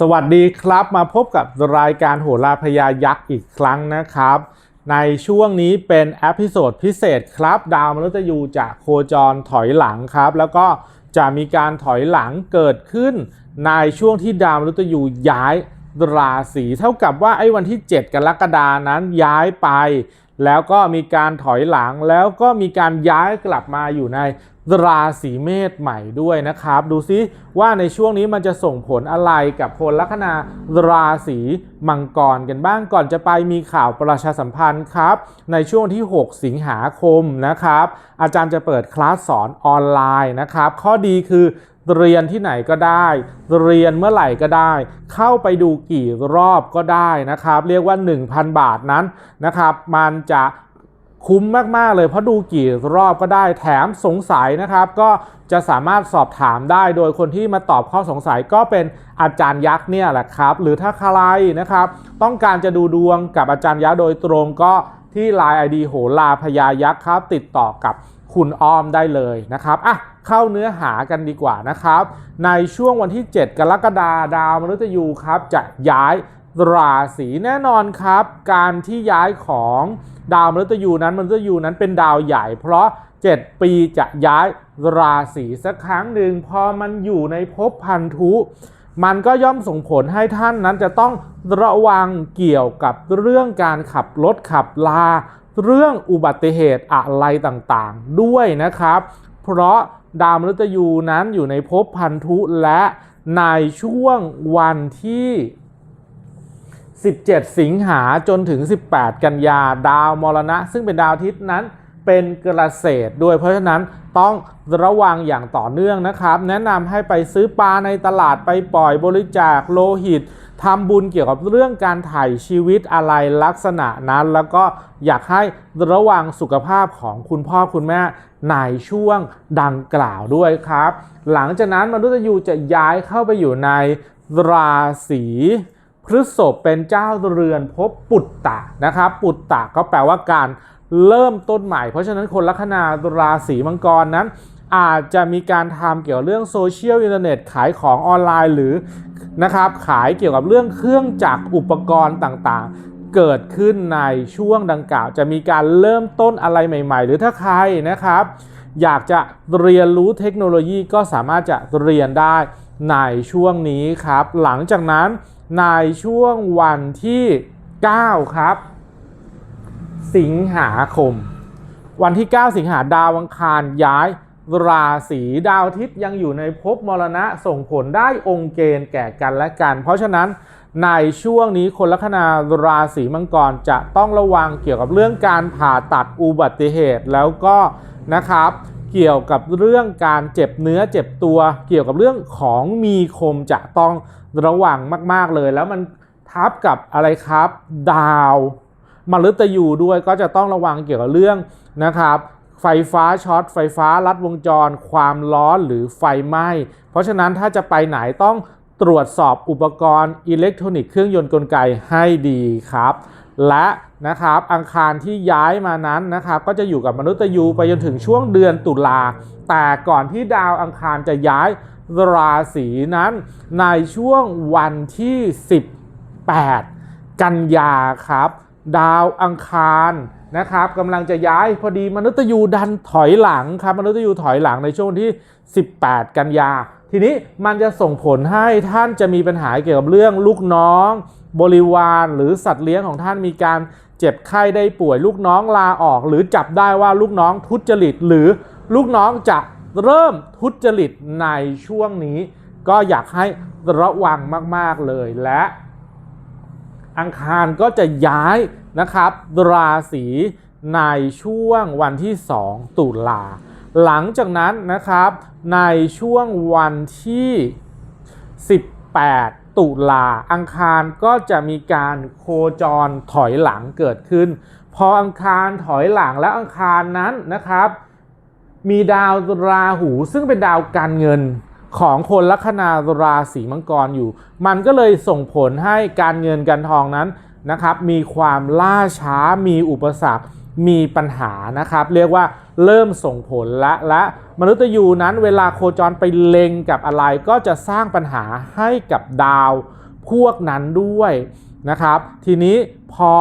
สวัสดีครับมาพบกับรายการโหราพยายักษ์อีกครั้งนะครับ ในช่วงนี้เป็นเอพิโซดพิเศษครับ ดาวมฤตยูจะโคจรถอยหลังครับ แล้วก็จะมีการถอยหลังเกิดขึ้น ในช่วงที่ดาวมฤตยูย้ายราศีเท่ากับว่าไอ้วันที่ 7 กรกฎานั้นย้ายไป แล้วก็มีการถอยหลังแล้วก็มีการย้ายกลับมาอยู่ใน ราศีเมษใหม่ด้วยนะครับ ดูซิว่าในช่วงนี้มันจะส่งผลอะไรกับคนลัคนาราศีมังกรกันบ้างก่อนจะไปมีข่าวประชาสัมพันธ์ครับ ในช่วงที่ 6 สิงหาคมนะครับ อาจารย์จะเปิดคลาสสอนออนไลน์นะครับ ข้อดีคือเรียนที่ไหนก็ได้ เรียนเมื่อไหร่ก็ได้ เข้าไปดูกี่รอบก็ได้นะครับ เรียกว่า 1,000 บาทนั้นนะครับ มันจะ คุ้มมาก ๆ เลยเพราะดูกี่รอบก็ได้แถมสงสัยนะครับ ก็จะสามารถสอบถามได้โดยคนที่มาตอบข้อสงสัยก็เป็นอาจารย์ยักษ์เนี่ยแหละครับ หรือถ้าใครนะครับ ต้องการจะดูดวงกับอาจารย์ยักษ์โดยตรงก็ที่ Line ID โหราพยายักษ์ครับ ติดต่อกับคุณอ้อมได้เลยนะครับอะเข้าเนื้อหากันดีกว่านะครับ ในช่วงวันที่ 7 กรกฎาดาวมฤตยูครับ จะย้ายราศีแน่นอนครับ การที่ย้ายของ ดาวมฤตยูนั้นมฤตยูนั้นเป็นดาวใหญ่ เพราะ 7 ปีจะย้ายราศีสักครั้งหนึ่งพอมันอยู่ในภพพันธุ มันก็ย่อมส่งผลให้ท่านนั้นจะต้องระวังเกี่ยวกับเรื่องการขับรถขับลา เรื่องอุบัติเหตุอะไรต่างๆ ด้วยนะครับ เพราะดาวมฤตยูนั้นอยู่ในภพพันธุและในช่วงวันที่ 17 สิงหาจนถึง 18 กันยาดาวมรณะ ซึ่งเป็นดาวอาทิตย์นั้นเป็นเกษด้วยเพราะฉะนั้นต้องระวังอย่างต่อเนื่องนะครับ แนะนำให้ไปซื้อปลาในตลาดไปปล่อยบริจาคโลหิตทำบุญเกี่ยวกับเรื่องการถ่ายชีวิตอะไรลักษณะนั้น แล้วก็อยากให้ระวังสุขภาพของคุณพ่อคุณแม่ในช่วงดังกล่าวด้วยครับ หลังจากนั้นมนุษย์ยูจะย้ายเข้าไปอยู่ในราศี พฤษภเป็นเจ้าเรือนภพปุตตะนะครับ ปุตตะก็แปลว่าการเริ่มต้นใหม่ เพราะฉะนั้นคนลัคนาราศีมังกรนั้น อาจจะมีการทำเกี่ยวเรื่องโซเชียลอินเทอร์เน็ตขายของออนไลน์หรือนะครับขายเกี่ยวกับเรื่องเครื่องจักรอุปกรณ์ต่างๆ เกิดขึ้นในช่วงดังกล่าว จะมีการเริ่มต้นอะไรใหม่ ๆ หรือถ้าใครนะครับ อยากจะเรียนรู้เทคโนโลยีก็สามารถจะเรียนได้ในช่วงนี้ครับ หลังจากนั้น ในช่วงวันที่ 9 ครับ สิงหาคม วันที่ 9 สิงหาดาวอังคารย้ายราศีดาวอาทิตย์ยังอยู่ในภพมรณะส่งผลได้องค์เกณฑ์แก่กันและกัน เพราะฉะนั้นในช่วงนี้คนลัคนาราศีมังกรจะต้องระวังเกี่ยวกับเรื่องการผ่าตัดอุบัติเหตุแล้วก็นะครับ เกี่ยวกับเรื่องการเจ็บเนื้อเจ็บตัว เกี่ยวกับเรื่องของมีคมจะต้องระวังมากๆเลย แล้วมันทับกับอะไรครับ ดาวมฤตยูด้วยก็จะต้องระวังเกี่ยวกับเรื่องนะครับ ไฟฟ้าช็อตไฟฟ้าลัดวงจร ความร้อนหรือไฟไหม้ เพราะฉะนั้นถ้าจะไปไหนต้องตรวจสอบอุปกรณ์อิเล็กทรอนิกส์เครื่องยนต์กลไกให้ดีครับ และ นะครับอังคารที่ย้ายมานั้นนะครับก็จะอยู่กับมนุษย์ยูไปจนถึงช่วงเดือนตุลา แต่ก่อนที่ดาวอังคารจะย้ายราศีนั้น ในช่วงวันที่ 18 กันยาครับ ดาวอังคารนะครับกำลังจะย้ายพอดีมนุษย์ยูดันถอยหลังครับมนุษย์ยูถอยหลังในช่วงที่ 18 กันยา ทีนี้มันจะส่งผลให้ท่านจะมีปัญหาเกี่ยวกับเรื่องลูกน้อง บริวารหรือสัตว์เลี้ยงของท่านมีการ เจ็บไข้ได้ป่วยลูกน้องลาออก หรือจับได้ว่าลูกน้องทุจริต หรือลูกน้องจะเริ่มทุจริตในช่วงนี้ ก็อยากให้ระวังมาก ๆ เลยและ อังคารก็จะย้ายนะครับ ราศีในช่วงวันที่ 2 ตุลา หลังจากนั้นนะครับในช่วงวันที่ 18 ตุลาอังคารก็จะมีการโคจรถอยหลังเกิดขึ้น พออังคารถอยหลังแล้วอังคารนั้นนะครับ มีดาวราหูซึ่งเป็นดาวการเงินของคนลัคนาราศีมังกรอยู่ มันก็เลยส่งผลให้การเงินการทองนั้นนะครับ มีความล่าช้ามีอุปสรรค มีปัญหานะครับ เรียกว่าเริ่มส่งผลและและมนุษย์ยูนั้นเวลาโคจรไปเล็งกับอะไร ก็จะสร้างปัญหาให้กับดาวพวกนั้นด้วยนะครับ ทีนี้พอ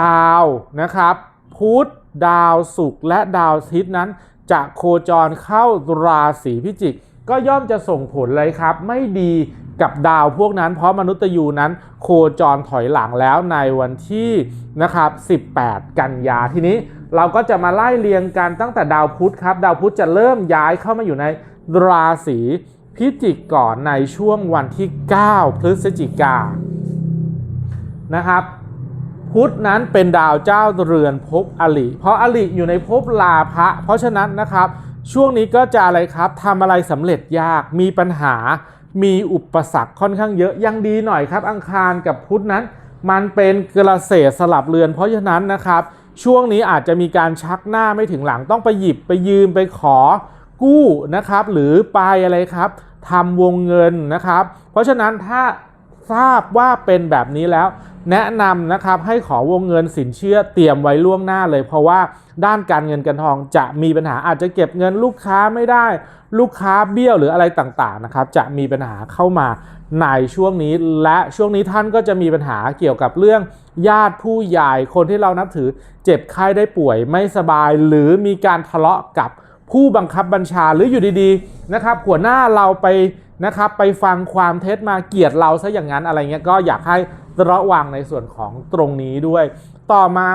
ดาวนะครับพุธดาวศุกร์และดาวอาทิตย์นั้น จะโคจรเข้าราศีพิจิก ก็ย่อมจะส่งผลเลยครับ ไม่ดีกับดาวพวกนั้น เพราะมนุษย์ยูนั้นโคจรถอยหลังแล้วในวันที่นะครับ 18 กันยาทีนี้เราก็จะมาไล่เรียงกันตั้งแต่ดาวพุธครับ ดาวพุธจะเริ่มย้ายเข้ามาอยู่ในราศีพิจิกก่อนในช่วงวันที่ 9 พฤศจิกานะครับ พุธนั้นเป็นดาวเจ้าเรือนภพอลิเพราะอลิอยู่ในภพลาภะเพราะฉะนั้นนะครับ ช่วงนี้ก็จะอะไรครับทำอะไรสำเร็จยากมีปัญหา มีอุปสรรคค่อนข้างเยอะยังดีหน่อยครับ อังคารกับพุธนั้น มันเป็นกระเศษสลับเรือน เพราะฉะนั้นนะครับ ช่วงนี้อาจจะมีการชักหน้าไม่ถึงหลังต้องไปหยิบไปยืมไปขอกู้นะครับ หรือไปอะไรครับทำวงเงินนะครับ เพราะฉะนั้นถ้าทราบว่าเป็นแบบนี้แล้ว แนะนำนะครับให้ขอวงเงินสินเชื่อเตรียมไว้ล่วงหน้าเลยเพราะว่า ด้านการเงินการทองจะมีปัญหาอาจจะเก็บเงินลูกค้าไม่ได้ ลูกค้าเบี้ยวหรืออะไรต่างๆนะครับจะมีปัญหาเข้ามาในช่วงนี้ และช่วงนี้ท่านก็จะมีปัญหาเกี่ยวกับเรื่องญาติผู้ใหญ่คนที่เรานับถือเจ็บไข้ได้ป่วยไม่สบาย หรือมีการทะเลาะกับผู้บังคับบัญชาหรืออยู่ดีๆนะครับหัวหน้าเราไปนะครับไปฟังความเท็จมาเกลียดเราซะอย่างนั้นอะไรเงี้ยก็อยากให้ระวังในส่วนของตรงนี้ด้วย ต่อมา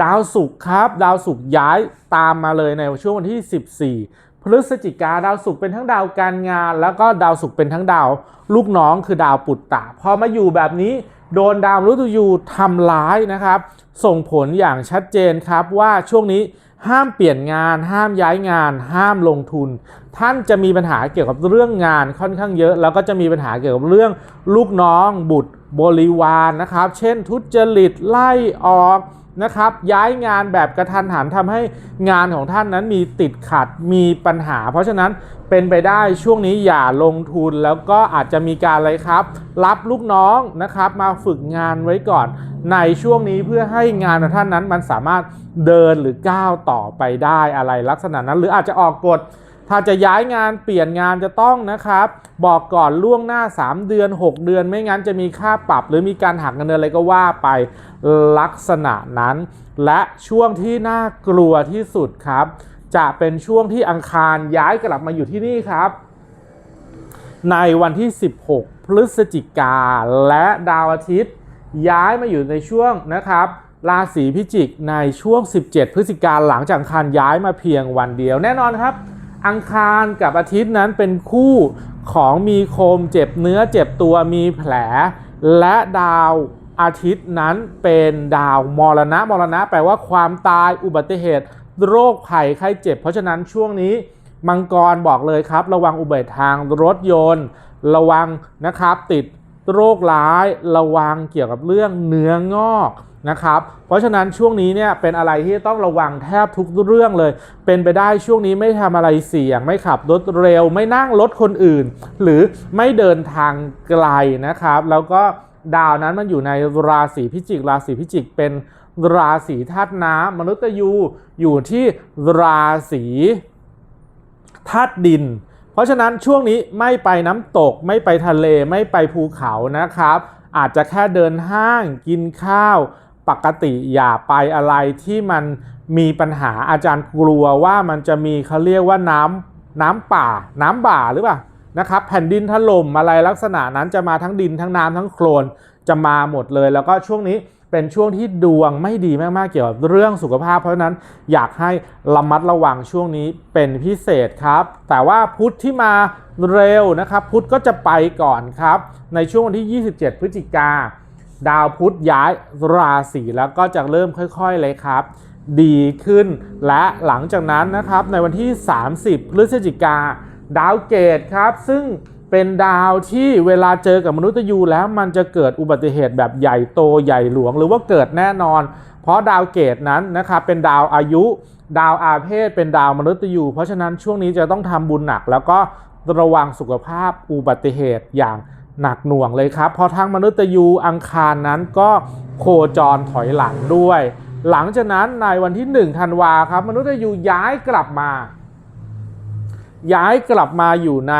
ดาวศุกร์ครับ ดาวศุกร์ย้ายตามมาเลยในช่วงวันที่ 14 พฤศจิกาดาวศุกร์เป็นทั้งดาวการงาน แล้วก็ดาวศุกร์เป็นทั้งดาว ลูกน้องคือดาวปุตตะพอมาอยู่แบบนี้โดนดาวมฤตยูทำร้ายนะครับ ส่งผลอย่างชัดเจนครับว่าช่วงนี้ห้ามเปลี่ยนงาน ห้ามย้ายงาน ห้ามลงทุน ท่านจะมีปัญหาเกี่ยวกับเรื่องงานค่อนข้างเยอะ แล้วก็จะมีปัญหาเกี่ยวกับเรื่องลูกน้องบุตรบริวารนนะครับ เช่นทุจริตไล่ออก นะครับย้ายงานแบบกระทันหันทำให้งานของท่านนั้นมีติดขัดมีปัญหา เพราะฉะนั้นเป็นไปได้ช่วงนี้อย่าลงทุนแล้วก็อาจจะมีการอะไรครับ รับลูกน้องนะครับมาฝึกงานไว้ก่อน ในช่วงนี้เพื่อให้งานของท่านนั้นมันสามารถเดินหรือก้าวต่อไปได้อะไรลักษณะนั้น หรืออาจจะออกกฎ ถ้าจะย้ายงานเปลี่ยนงานจะต้องนะครับ บอกก่อนล่วงหน้า 3 เดือน 6 เดือน ไม่งั้นจะมีค่าปรับ หรือมีการหักเงินเดือนอะไรก็ว่าไปลักษณะนั้น และช่วงที่น่ากลัวที่สุดครับ จะเป็นช่วงที่อังคารย้ายกลับมาอยู่ที่นี่ครับ ในวันที่ 16 พฤศจิกาและดาวอาทิตย์ ย้ายมาอยู่ในช่วงนะครับราศีพิจิกในช่วง 17 พฤศจิกาหลังจากอังคารย้ายมาเพียงวันเดียวแน่นอนครับ อังคารกับอาทิตย์นั้นเป็นคู่ของมีโคมเจ็บเนื้อเจ็บตัวมีแผล และดาวอาทิตย์นั้นเป็นดาวมรณะมรณะ แปลว่าความตายอุบัติเหตุ โรคภัยไข้เจ็บ เพราะฉะนั้นช่วงนี้มังกรบอกเลยครับ ระวังอุบัติทางรถยนต์ ระวังนะครับติดโรคร้าย ระวังเกี่ยวกับเรื่องเนื้องอก นะครับ เพราะฉะนั้นช่วงนี้เนี่ยเป็นอะไรที่ต้องระวังแทบทุกเรื่องเลย เป็นไปได้ช่วงนี้ไม่ทำอะไรเสี่ยง ไม่ขับรถเร็ว ไม่นั่งรถคนอื่น หรือไม่เดินทางไกลนะครับ แล้วก็ดาวนั้นมันอยู่ในราศีพิจิก ราศีพิจิกเป็นราศีธาตุน้ำมนุษย์ยูอยู่ที่ราศีธาตุดิน เพราะฉะนั้นช่วงนี้ไม่ไปน้ำตก ไม่ไปทะเลไม่ไปภูเขานะครับ อาจจะแค่เดินห้างกินข้าว ปกติอย่าไปอะไรที่มันมีปัญหาอาจารย์กลัวว่ามันจะมีเขาเรียกว่าน้ำน้ำป่า น้ำบ่าหรือเปล่านะครับแผ่นดินถล่มอะไรลักษณะนั้นจะมาทั้งดินทั้งน้ำทั้งโคลนจะมาหมดเลย แล้วก็ช่วงนี้เป็นช่วงที่ดวงไม่ดีมากๆเกี่ยวกับเรื่องสุขภาพ เพราะนั้นอยากให้ระมัดระวังช่วงนี้เป็นพิเศษครับ แต่ว่าพุธที่มาเร็วนะครับ พุธก็จะไปก่อนครับ ในช่วงวันที่ 27 พฤศจิกา ดาวพุธย้ายราศีแล้วก็จะเริ่มค่อยๆเลยครับ ดีขึ้นและหลังจากนั้นนะครับในวันที่ 30 พฤศจิกา ดาวเกตครับ ซึ่งเป็นดาวที่เวลาเจอกับมนุษย์ยูแล้วมันจะเกิดอุบัติเหตุแบบใหญ่โตใหญ่หลวง หรือว่าเกิดแน่นอน เพราะดาวเกตนั้นนะครับเป็นดาวอายุ ดาวอาเพศ เป็นดาวมนุษย์ยูเพราะฉะนั้นช่วงนี้จะต้องทำบุญหนัก แล้วก็ระวังสุขภาพอุบัติเหตุอย่าง หนักหน่วงเลยครับเพราะทางมนุษย์ยูอังคารนั้นก็โคจรถอยหลังด้วย หลังจากนั้นในวันที่ 1 ธันวาครับมนุษย์ยูย้ายกลับมา ย้ายกลับมาอยู่ใน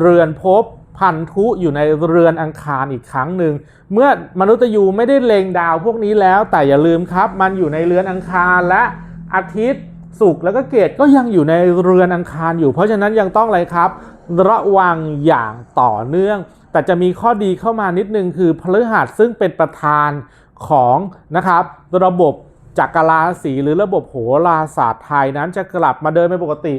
เรือนภพพพันธุอยู่ในเรือนอังคารอีกครั้งหนึ่ง เมื่อมนุษย์ยูไม่ได้เล็งดาวพวกนี้แล้ว แต่อย่าลืมครับ มันอยู่ในเรือนอังคารและอาทิตย์ศุกร์แล้วก็เกตก็ยังอยู่ในเรือนอังคารอยู่ เพราะฉะนั้นยังต้องอะไรครับ ระวังอย่างต่อเนื่อง แต่จะมีข้อดีเข้ามานิดนึงคือพฤหัสซึ่งเป็นประธานของนะครับระบบจักรราศีหรือระบบโหราศาสตร์ไทยนั้นจะกลับมาเดินเป็นปกติ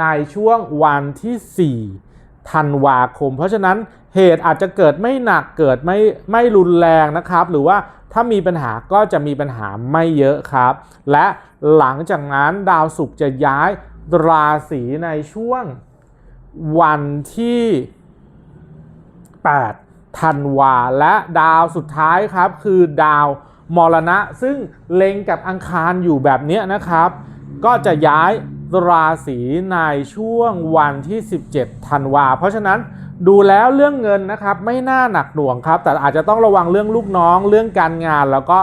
ในช่วงวันที่ 4 ธันวาคม เพราะฉะนั้นเหตุอาจจะเกิดไม่หนักเกิดไม่ไม่รุนแรงนะครับ หรือว่าถ้ามีปัญหาก็จะมีปัญหาไม่เยอะครับ และหลังจากนั้นดาวศุกร์จะย้ายราศีในช่วง วันที่ 8 ธันวา และดาวสุดท้ายครับ คือดาวมรณะ ซึ่งเล็งกับอังคารอยู่แบบนี้นะครับ ก็จะย้ายราศีในช่วงวันที่ 17 ธันวา เพราะฉะนั้นดูแล้วเรื่องเงินนะครับไม่น่าหนักหน่วงครับ แต่อาจจะต้องระวังเรื่องลูกน้องเรื่องการงาน แล้วก็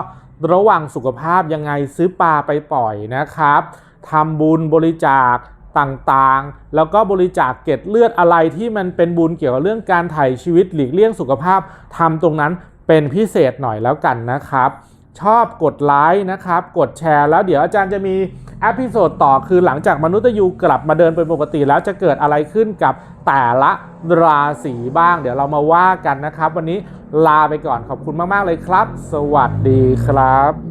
ระวังสุขภาพยังไงซื้อปลาไปปล่อยนะครับทำบุญบริจาค ต่างๆ แล้วก็บริจาคเกล็ดเลือดอะไรที่มันเป็นบุญเกี่ยวกับเรื่องการถ่ายชีวิตหลีกเลี่ยงสุขภาพทำตรงนั้นเป็นพิเศษหน่อยแล้วกันนะครับ ชอบกดไลค์นะครับ กดแชร์แล้วเดี๋ยวอาจารย์จะมีอพิโซดต่อคือหลังจากมนุษย์ยูกลับมาเดินเป็นปกติแล้วจะเกิดอะไรขึ้นกับแต่ละราศีบ้าง เดี๋ยวเรามาว่ากันนะครับ วันนี้ลาไปก่อนขอบคุณมาก ๆ เลยครับ สวัสดีครับ